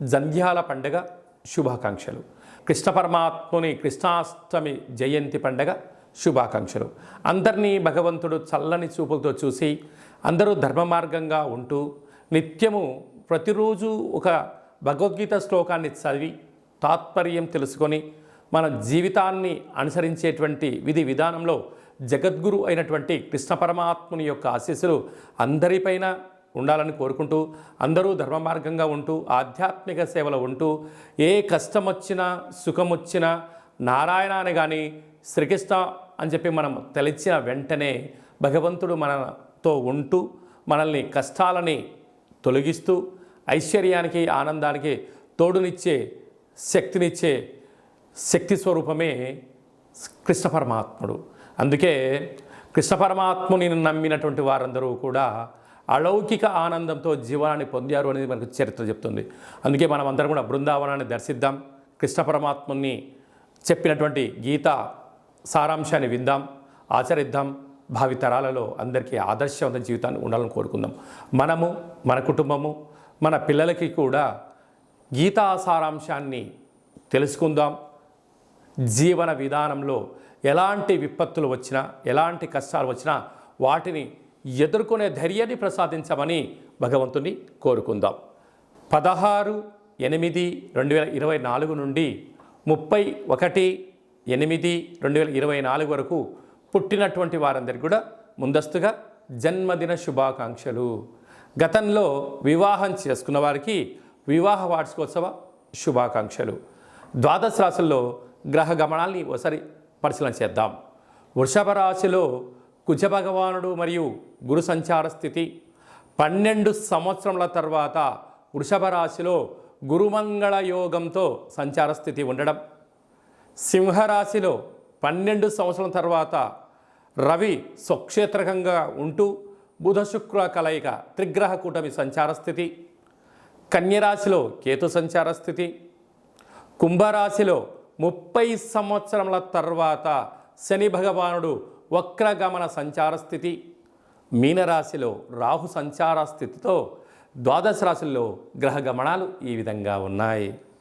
జంధ్యాల పండగ శుభాకాంక్షలు. కృష్ణ పరమాత్ముని కృష్ణాష్టమి జయంతి పండగ శుభాకాంక్షలు. అందరినీ భగవంతుడు చల్లని చూపులతో చూసి అందరూ ధర్మ మార్గంగా ఉంటూ నిత్యము ప్రతిరోజు ఒక భగవద్గీత శ్లోకాన్ని చదివి తాత్పర్యం తెలుసుకొని మన జీవితాన్ని అనుసరించేటువంటి విధి విధానంలో జగద్గురు అయినటువంటి కృష్ణ పరమాత్ముని యొక్క ఆశీస్సులు అందరిపైన ఉండాలని కోరుకుంటూ అందరూ ధర్మ మార్గంగా ఉంటూ ఆధ్యాత్మిక సేవలో ఉంటూ ఏ కష్టం వచ్చినా సుఖం వచ్చినా నారాయణ అని కానీ శ్రీకృష్ణ అని చెప్పి మనం తెలిచిన వెంటనే భగవంతుడు మనతో ఉంటూ మనల్ని కష్టాలని తొలగిస్తూ ఐశ్వర్యానికి ఆనందానికి తోడునిచ్చే శక్తినిచ్చే శక్తి స్వరూపమే కృష్ణ పరమాత్ముడు. అందుకే కృష్ణ పరమాత్ముని నమ్మినటువంటి వారందరూ కూడా అలౌకిక ఆనందంతో జీవనాన్ని పొందారు అనేది మనకు చరిత్ర చెప్తుంది. అందుకే మనం అందరం కూడా బృందావనాన్ని దర్శిద్దాం. కృష్ణ పరమాత్ముని చెప్పినటువంటి గీత సారాంశాన్ని విందాం ఆచరిద్దాం. భావితరాలలో అందరికీ ఆదర్శవంత జీవితాన్ని ఉండాలని కోరుకుందాం. మనము మన కుటుంబము మన పిల్లలకి కూడా గీతా సారాంశాన్ని తెలుసుకుందాం. జీవన విధానంలో ఎలాంటి విపత్తులు వచ్చినా ఎలాంటి కష్టాలు వచ్చినా వాటిని ఎదుర్కొనే ధైర్యాన్ని ప్రసాదించమని భగవంతుని కోరుకుందాం. పదహారు ఎనిమిది రెండు వేల ఇరవై నాలుగు నుండి ముప్పై ఒకటి ఎనిమిది రెండు వేల ఇరవై నాలుగు వరకు పుట్టినటువంటి వారందరికీ కూడా ముందస్తుగా జన్మదిన శుభాకాంక్షలు. గతంలో వివాహం చేసుకున్న వారికి వివాహ వార్షికోత్సవ శుభాకాంక్షలు. ద్వాదశ రాశుల్లో గ్రహ గమనాల్ని ఒకసారి పరిశీలన చేద్దాం. వృషభ రాశిలో కుజభగవానుడు మరియు గురు సంచార స్థితి. పన్నెండు సంవత్సరముల తర్వాత వృషభ రాశిలో గురుమంగళ యోగంతో సంచార స్థితి ఉండడం. సింహరాశిలో పన్నెండు సంవత్సరం తర్వాత రవి స్వక్షేత్రకంగా ఉంటూ బుధ శుక్ర కలయిక త్రిగ్రహ కూటమి సంచార స్థితి. కన్యరాశిలో కేతు సంచార స్థితి. కుంభరాశిలో ముప్పై సంవత్సరముల తర్వాత శని భగవానుడు వక్రగమన సంచార స్థితి మీనరాశిలో రాహు సంచార స్థితితో ద్వాదశ రాశుల్లో గ్రహ గమనాలు ఈ విధంగా ఉన్నాయి.